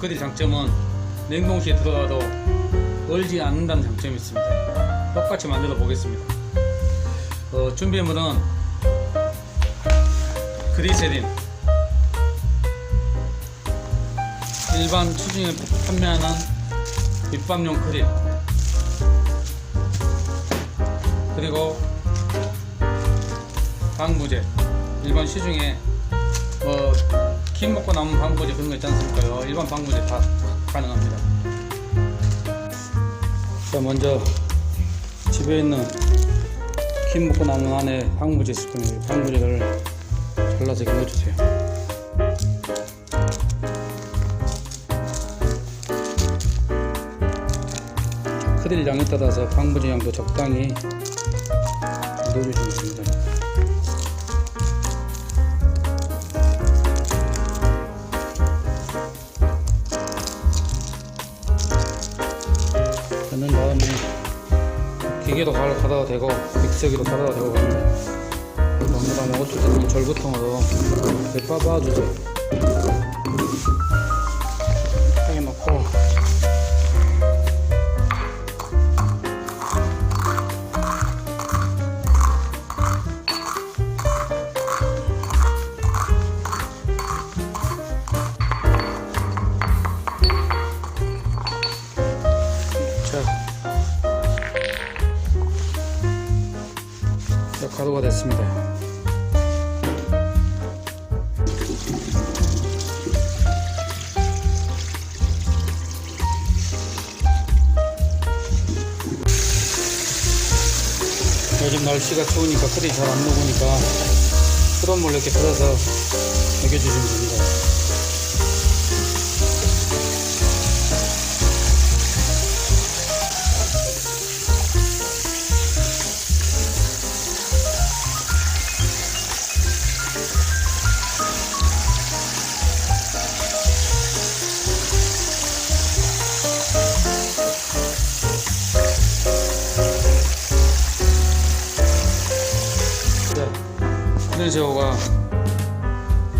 크릴 장점은 냉동실에 들어가도 얼지 않는다는 장점이 있습니다. 똑같이 만들어 보겠습니다. 어, 준비물은 그리세린 일반 수중에 판매하는 밑밥용 크릴 그리고 방부제 일반 시중에 뭐 킴 먹고 남은 방부제 그런 거 있지 않습니까? 일반 방부제 다 가능합니다. 자 먼저 집에 있는 김 먹고 남은 안에 방부제 있을 겁니다. 방부제를 잘라서 넣어주세요. 크릴 양에 따라서 방부제 양도 적당히 넣어주시면 됩니다. 가- 가다가 되고 믹서기도 가다가 되고 그런데. 어쩔 때는 절구통으로. 이렇게 하 가루가 됐습니다. 요즘 날씨가 추우니까 크림이 잘안 녹으니까 뜨거운 물 이렇게 끓여서 먹여주시면 됩니다. 콘덴새우가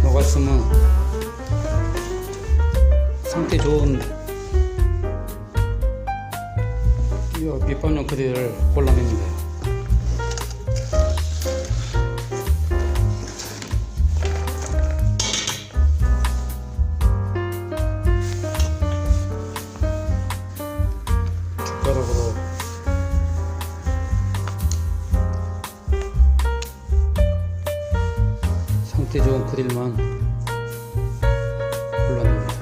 녹았으면 상태 좋은 이 밑반용 크리를 골라냅니다. 그릴만 골라냅니다.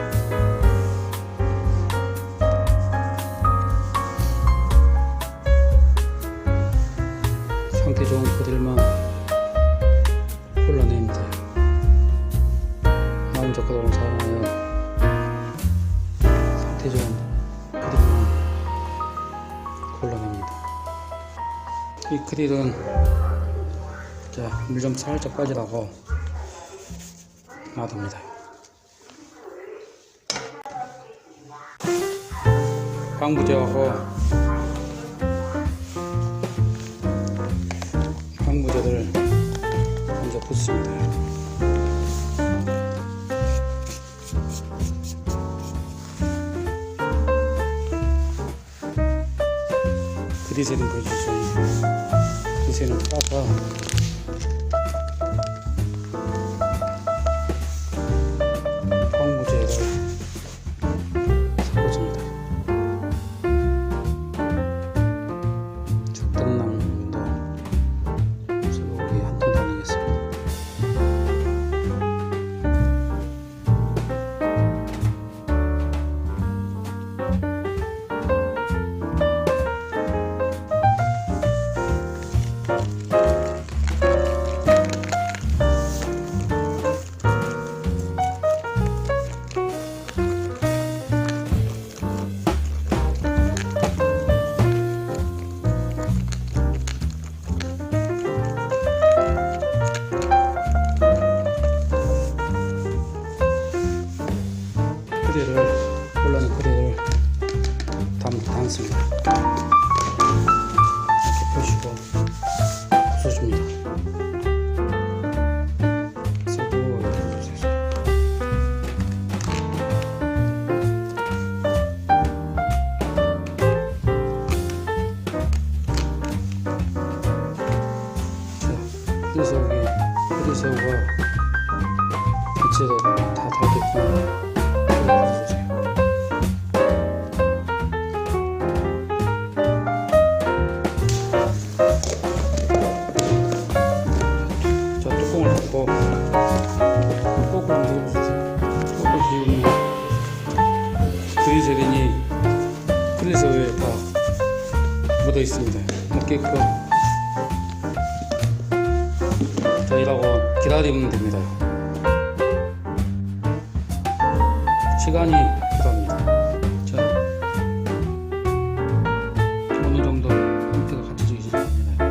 상태 좋은 그릴만 골라냅니다. 마음 젓가락으로 사용하여 상태 좋은 그릴만 골라냅니다. 이 그릴은 자, 물 좀 살짝 빠지라고 놔둡니다. 방부제하고 방부제를 먼저 붓습니다. 그리세는 보여주죠. 그리세는 따서 헤드서기 헤드서가 부채가 다 닳겠구나. 있습니다. 먹게끔 저희라고 기다리면 됩니다. 시간이 필요합니다. 자, 어느 정도 형태가 갖춰지기 시작합니다.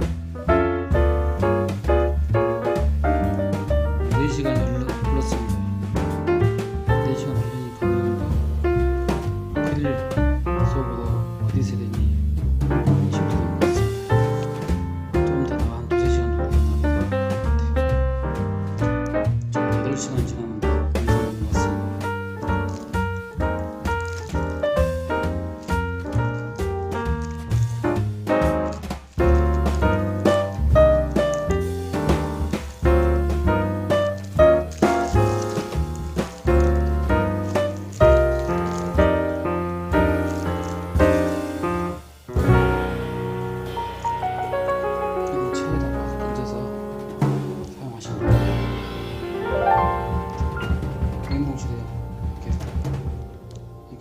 4시간이 흘렀습니다. 4시간 흘리니까 뭔가 클릴 속으로 어디 세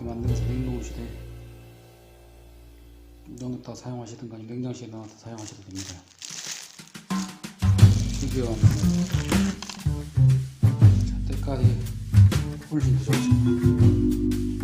만들어서 냉동실에 넣어다 사용하시든가 냉장실에 넣어서 사용하셔도 됩니다. 비교하면 자, 때깔이 훨씬 더 좋죠.